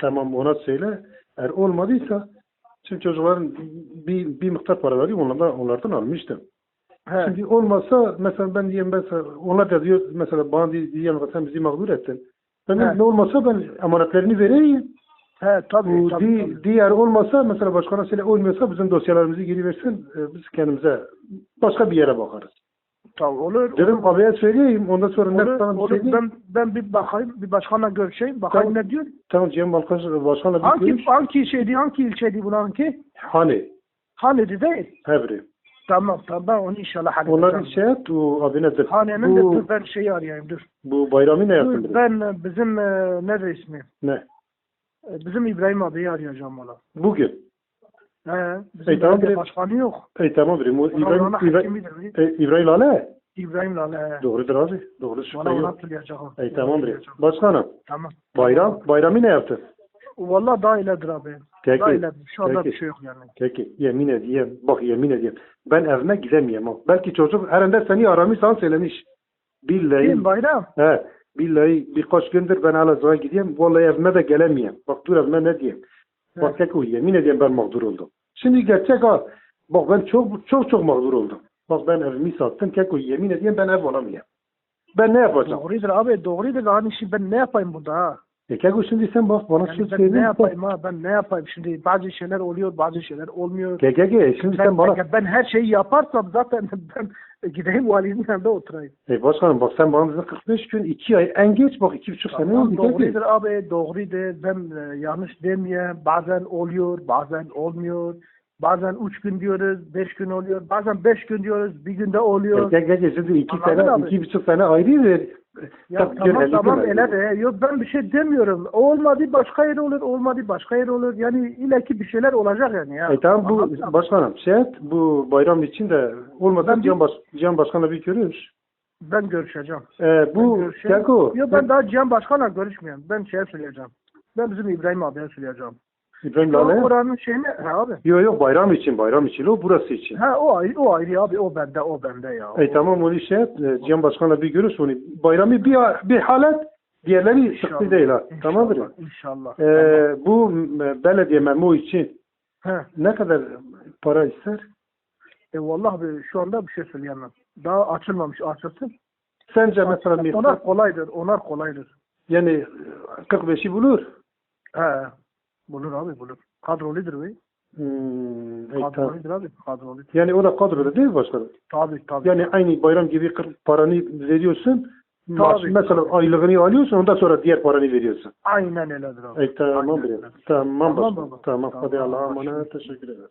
Tamam ona söyle. Eğer olmadıysa şimdi çocukların bir, bir miktar paraları onlardan, onlardan almıştım. He. Şimdi olmasa mesela ben diyeyim mesela onlar da diyor mesela bana diye- diyeyim sen bizi mağdur ettin. Ben Evet. ne olmasa ben emanetlerini vereyim. He tabii Bu tabii. di- tabii. diğer olmasa mesela başkana söyle olmuyorsa bizim dosyalarımızı geri versin. e, Biz kendimize başka bir yere bakarız. Tamam olur. Dedim abiye söyleyeyim ondan sonra ne Olur, sana bir olur. söyleyeyim. Ben, ben bir bakayım, bir başkanla görüşeyim, bakayım Tamam. ne diyor. Tamam Cem Balkan başkanla bir Hangi, görüş. hangi şeydi, hangi ilçeydi bununki? Hani Hanedi değil. Hebri. Tamam tamam ben onu inşallah halledeceğim. Onları şey et o abi nedir? Hanenin de Bu, dur ben şeyi arayayım dur. bu bayramı ne yaptın? Dur, ben e, bizim e, ne ismi? Ne? E, Bizim İbrahim abiyi arayacağım valla. Bugün. He, bizim E, tamam, bir- başkanı yok. Ey tamam İbrahim. O Ona İbrahim, ona İbrahim, hakimidir. e, İbrahim Lale. İbrahim Lale. Doğrudur abi. Doğru şüphe Bana ona yok. hatırlayacağım. Ey tamam İbrahim. Başkanım. Tamam. Bayram, bayramı ne yaptın? Valla daha iyidir abi. Peki, Daha iyidir. Şu anda peki. bir şey yok yani. Peki yemin edeyim. Bak yemin edeyim. Ben evime gidemeyeyim. ha. Belki çocuk herhalde seni aramış sana söylemiş. Billahi. Kim bayram? He. Billahi birkaç gündür ben Elazığ'a gideyim. Vallahi evime de gelemiyorum. Bak dur evime ne diyeyim. Bak tek o yemin ediyorum ben mağdur oldum. Şimdi gerçek ha. Bak ben çok çok çok mağdur oldum. Bak ben evimi sattım. Tek o yemin ediyorum ben ev alamıyorum. Ben ne yapacağım? Doğrudur abi doğrudur. Hani şimdi ben ne yapayım burada ha? E Keko şimdi sen bak bana Yani söz ben ne yapayım ha? Ben ne yapayım? Şimdi bazı şeyler oluyor, bazı şeyler olmuyor. Kekeke şimdi Ben, sen bana... ben, ben her şeyi yaparsam zaten ben gideyim valinin yanında oturayım. E başkanım bak sen bana dedin 45 gün 2 ay en geç bak 2,5 sene oldu. doğrudur Keke. abi doğrudur. Ben e, yanlış demeyeyim. Bazen oluyor, bazen olmuyor. Bazen üç gün diyoruz, beş gün oluyor. Bazen beş gün diyoruz, bir günde oluyor. Kekeke şimdi 2 Anladın sene, abi. 2,5 sene ayrı Ya Tabii, tamam gel, tamam gel. de. Yok ben bir şey demiyorum. Olmadı başka yer olur, olmadı başka yer olur. Yani illaki bir şeyler olacak yani ya. E tamam bu Anladın mı? başkanım şey et, bu bayram için de olmadan Ben Cihan, Baş, Cihan Başkan'la bir görüş. Ben görüşeceğim. E, Ben bu. Keko, Yok ben daha Cihan Başkan'la görüşmüyorum. Ben şey söyleyeceğim. Ben bizim İbrahim abiye söyleyeceğim. İbrahim Lale. oranın şeyini ha abi. Yok yok bayram için bayram için o burası için. Ha o ayrı o ayrı abi o bende o bende ya. E tamam onu şey et, e, Cihan Başkan'la bir görüş onu. Bayramı bir, bir halet diğerleri sıkıntı değil ha. Tamam mı? İnşallah. İnşallah. E, bu e, belediye memo için He. ne kadar para ister? E vallahi abi şu anda bir şey söyleyemem. Daha açılmamış açılsın. Sence mesela Onlar miktar kolaydır. Onlar kolaydır. yani e, 45'i bulur. He. Bulur abi bulur. Kadroludur be. Hmm, e, tamam. Kadroludur abi. Kadroludur. Yani o da kadroda değil mi başkanım? Tabii tabii. Yani aynı bayram gibi paranı veriyorsun. Maaş, Tabii, mesela tabii. aylığını alıyorsun ondan sonra diğer paranı veriyorsun. Aynen öyledir abi. E, tamam Aynen öyle. Tamam, Tamam baba. Tamam. Hadi Tamam, Allah'a emanet. Teşekkür ederim.